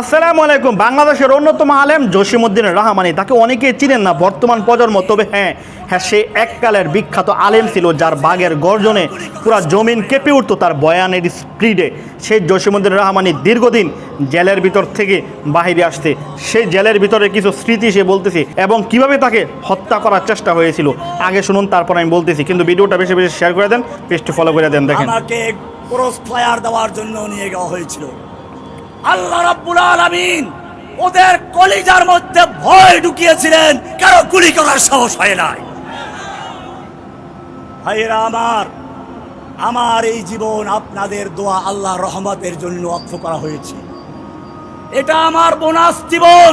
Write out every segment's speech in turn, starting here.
আসসালামু আলাইকুম। বাংলাদেশের অন্যতম আলেম জসিমউদ্দিন রহমানি। তাকে অনেকেই চিনেন না, বর্তমান প্রজন্ম। তবে হ্যাঁ হ্যাঁ সে এককালের বিখ্যাত আলেম ছিল, যার বাঘের গর্জনে পুরা জমিন কেঁপে উঠতো তার বয়ানের স্পিডে। সেই জসিমউদ্দিন রহমানি দীর্ঘদিন জেলের ভিতর থেকে বাহিরে আসতে সেই জেলের ভিতরে কিছু স্মৃতি সে বলতেছে এবং কীভাবে তাকে হত্যা করার চেষ্টা হয়েছিল, আগে শুনুন, তারপর আমি বলতেছি। কিন্তু ভিডিওটা বেশি বেশি শেয়ার করে দেন, পেজটি ফলো করে দেন, দেখেন। আমাকে ক্রস ফায়ার দেওয়ার জন্য নিয়ে যাওয়া হয়েছিল। আল্লাহ রাব্বুল আলামিন ওদের কলিজার মধ্যে ভয় ঢুকিয়েছিলেন, কারও গুলি করার সাহস হয় নাই। ভাইয়েরা আমার আমার এই জীবন আপনাদের দোয়া আল্লাহ রহমতের জন্য অক্ষ করা হয়েছে। এটা আমার বোনাস জীবন।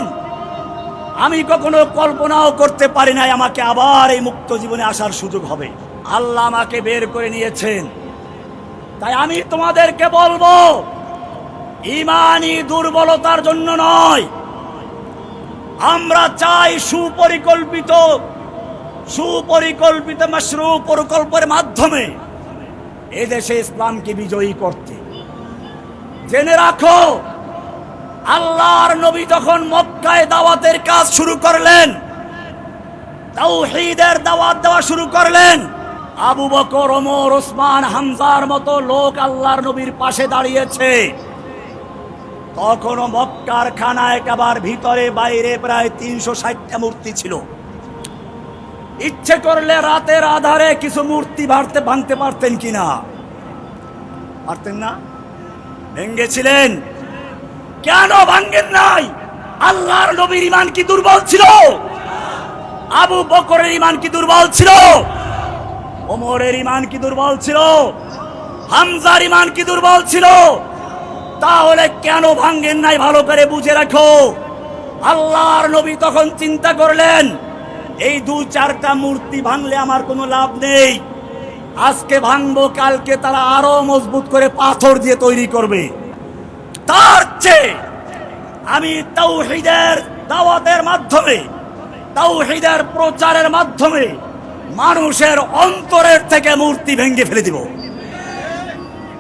আমি কখনো কল্পনাও করতে পারি নাই আমাকে আবার এই মুক্ত জীবনে আসার সুযোগ হবে। আল্লাহ আমাকে বের করে নিয়েছেন। তাই আমি তোমাদেরকে বলব ইমানি দুর্বলতার জন্য নয়। আমরা চাই সুপরিকল্পিত সুপরিকল্পিত মাশরু প্রকল্পের মাধ্যমে এদেশে ইসলামকে বিজয়ী করতে। জেনে রাখো, আল্লাহর নবী যখন মক্কায় দাওয়াতের কাজ শুরু করলেন, তাওহীদের দাওয়াত দেওয়া শুরু করলেন, আবু বকর, ওমর, ওসমান, হামজার মতো লোক আল্লাহর নবীর পাশে দাঁড়িয়েছে। তখনও মক্কার খানায় কাবার ভিতরে, বাইরে প্রায় তিনশো ষাটটা মূর্তি ছিল। ইচ্ছে করলে রাতের আধারে কিছু মূর্তি ভাঙতে ভাঙতে পারতেন কিনা? পারতেন না? ভেঙ্গেছিলেন? কেন ভাঙ্গেন নাই? আল্লাহর নবীর ইমান কি দুর্বল ছিল? আবু বকরের ইমান কি দুর্বল ছিল? ওমরের ইমান কি দুর্বল ছিল? হামজার ইমান কি দুর্বল ছিল? তাহলে কেন ভাঙ্গেন নাই ভালো করে বুঝে রাখো? আল্লাহর নবী তখন চিন্তা করলেন, এই দু চারটা মূর্তি ভাঙলে আমার কোনো লাভ নেই। আজকে ভাঙবো, কালকে তারা আরও মজবুত করে পাথর দিয়ে তৈরি করবে। তার চেয়ে আমি তাওহীদের দাওয়াতের মাধ্যমে, তাওহীদের প্রচারের মাধ্যমে মানুষের অন্তরের থেকে মূর্তি ভেঙে ফেলে দিব।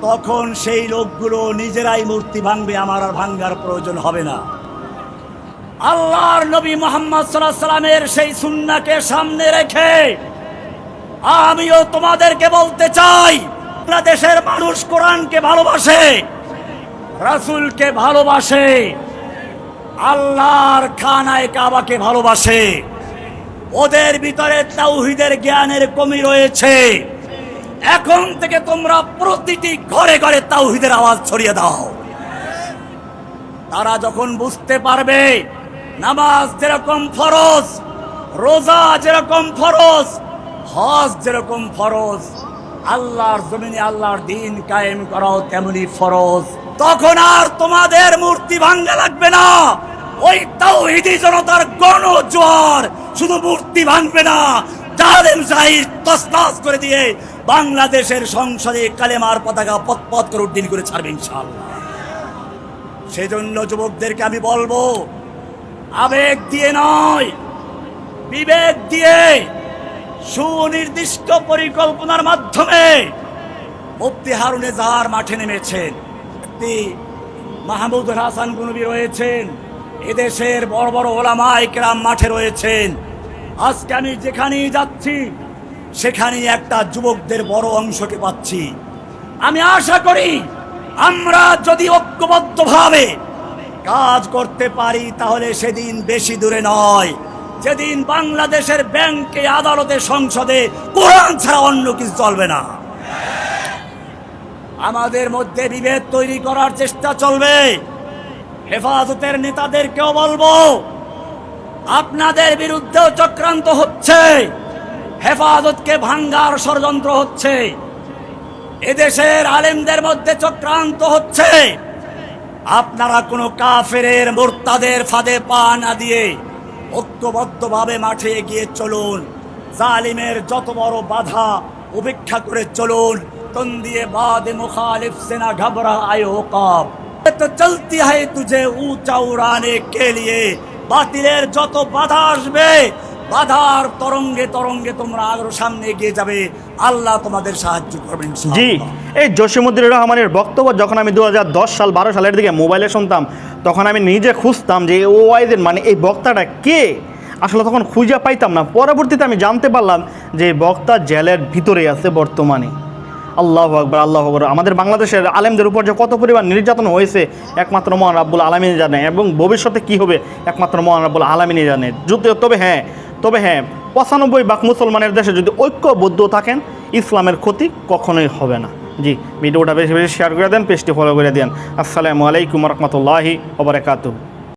তখন সেই লোকগুলো নিজেরাই মূর্তি ভাঙবে, আমার আর ভাঙ্গার প্রয়োজন হবে না। আল্লাহর নবী মোহাম্মদ সাল্লাহ সাল্লামের সেই সুন্নাকে সামনে রেখে আমিও তোমাদেরকে বলতে চাই বাংলাদেশের মানুষ কোরআনকে ভালোবাসে, রাসূলকে ভালোবাসে, আল্লাহর খানায় কাবাকে ভালোবাসে। ওদের ভিতরে তাওহীদের জ্ঞানের কমি রয়েছে। এখন থেকে তোমরা প্রতিটি ঘরে ঘরে তাওহিদের আওয়াজ ছড়িয়ে দাও। তারা যখন বুঝতে পারবে, নামাজ যেরকম ফরজ, রোজা যেরকম ফরজ, হজ যেরকম ফরজ, আল্লাহর জমিনে আল্লাহর দিন কায়েম করাও তেমনি ফরজ। তখন আর তোমাদের মূর্তি ভাঙ্গা লাগবে না। ওই তাওহীদি জনতার গণ জোয়ার শুধু মূর্তি ভাঙবে না। জালেম জাহির তসনাস করে দিয়ে বাংলাদেশের সংসদে কালেমার পতাকা পথ করে উড্ডিন করে ছাড়বে ইনশাআল্লাহ। সেজন্য যুবকদেরকে আমি বলব, আবেগ দিয়ে নয়, বিবেক দিয়ে সুনির্দিষ্ট পরিকল্পনার মাধ্যমে মুফতি হারুনে জাহার মাঠে নেমেছেন মুফতি মাহমুদ হাসান গুনবি রয়েছেন, এদেশের বড় বড় ওলামা একরাম মাঠে রয়েছেন। আজকে আমি যেখানেই যাচ্ছি সেখানেই একটা যুবকদের বড় অংশকে পাচ্ছি। আমি আশা করি আমরা যদি ঐক্যবদ্ধভাবে কাজ করতে পারি, তাহলে সেদিন বেশি দূরে নয়। যেদিন বাংলাদেশের ব্যাংকে, আদালতে, সংসদে কোরআন ছাড়া অন্য কিছু চলবে না। আমাদের মধ্যে বিভেদ তৈরি করার চেষ্টা চলবে। হেফাজতের নেতাদেরকেও বলব, আপনাদের বিরুদ্ধেও চক্রান্ত হচ্ছে। হেফাজতকে ভাঙ্গার ষড়যন্ত্র হচ্ছে। এদেশের আলেমদের মধ্যে চক্রান্ত হচ্ছে। আপনারা কোনো কাফেরের মোর্তাদের ফাঁদে পা না দিয়ে ঐক্যবদ্ধভাবে মাঠে এগিয়ে চলুন। জালিমের যত বড় বাধা উপেক্ষা করে চলুন। তন দিয়ে বাদ মুখালিফ সেনা ঘবরা আয় কাপ। তো চলতি হয় তুঝে উঁচা উড়ানে কে লিয়ে বাতিলের যত বাধা আসবে বাধার তরঙ্গে তরঙ্গে তোমরা আরও সামনে এগিয়ে যাবে। আল্লাহ তোমাদের সাহায্য করবেন জি, এই জসিমুদ্দিন রহমানের বক্তব্য যখন আমি দু হাজার দশ সাল, বারো সালের দিকে মোবাইলে শুনতাম, তখন আমি নিজে খুঁজতাম যে ওয়াইদের মানে এই বক্তাটা কে? আসলে তখন খুঁজে পাইতাম না। পরবর্তীতে আমি জানতে পারলাম যে বক্তা জেলের ভিতরে আছে বর্তমানে। আল্লাহ আকবর আল্লাহ আকবর। আমাদের বাংলাদেশের আলেমদের উপর যে কত পরিমাণ নির্যাতন হয়েছে, একমাত্র মহান রাব্বুল আলমিনী জানে। এবং ভবিষ্যতে কি হবে, একমাত্র মহান রাব্বুল আলমিনী জানে। যদিও তবে হ্যাঁ তবে হ্যাঁ পঁচানব্বই বাক মুসলমানের দেশে যদি ঐক্যবদ্ধ থাকেন, ইসলামের ক্ষতি কখনোই হবে না। জি, ভিডিওটা বেশি বেশি শেয়ার করে দেন পেজটি ফলো করে দেন। আসসালামু আলাইকুম রহমতুল্লাহি ওবরাকাতুহ